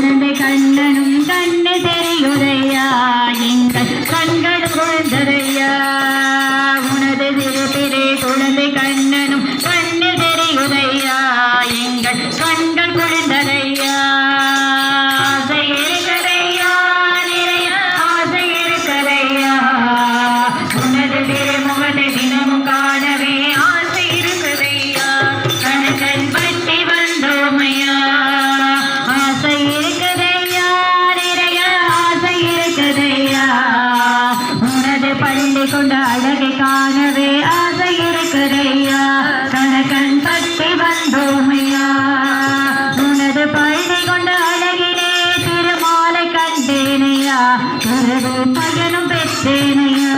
குழந்தை கண்ணனும் கண்ணு தெரியுதையா? எங்கள் கண்கள் குழந்தையா உனது திருப்பிலே குழந்தை கண்ணனும் கண்ணு தெரியுதையா? எங்கள் கண்கள் குழந்தையா தினமும் கொண்ட அழகை காணவே ஆசை இருக்குதையா கணக்கன் பற்றி வந்தோம் ஐயா உனது பழகை கொண்ட அழகிலே திருமாலை கண்டேனையா? உனது பையனும் பெற்றேனையா?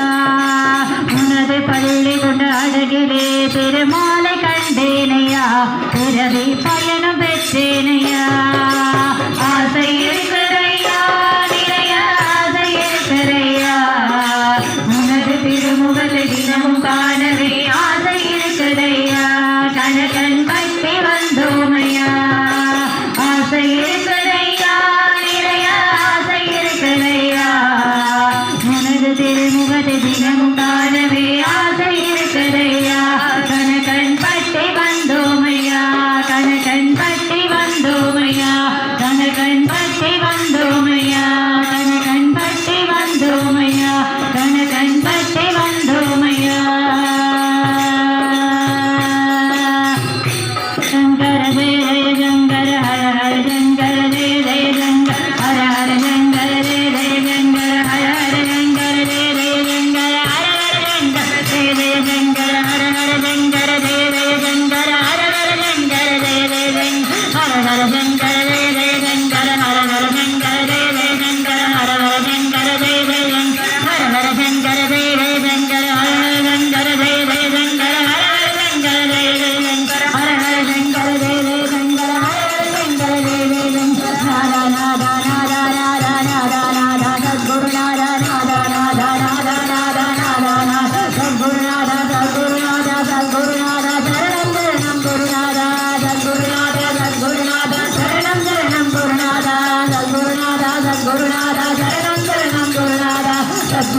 உனது பள்ளி கொண்ட அழகிலே திருமாலை கண்டேனையா? பிறவி பயனும் பெற்றேனையா? ஆசை I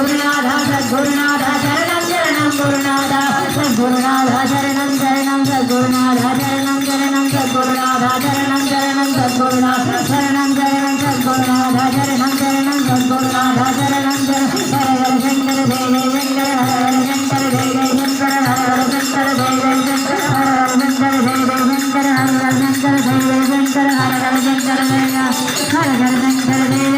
సద్గురునాథ సద్గురునాథ శరణం శరణం గురునాథ. సద్గురునాథ శరణం శరణం సద్గురునాథ శరణం శరణం సద్గురునాథ శరణం శరణం సద్గురునాథ శరణం శరణం సద్గురునాథ శరణం శరణం సద్గురునాథ శరణం శరణం శంకర దేవ శంకర హర శంకర దేవ శంకర హర శంకర దేవ శంకర హర శంకర దేవ శంకర హర శంకర దేవ శంకర హర శంకర దేవ హర శంకర దేవ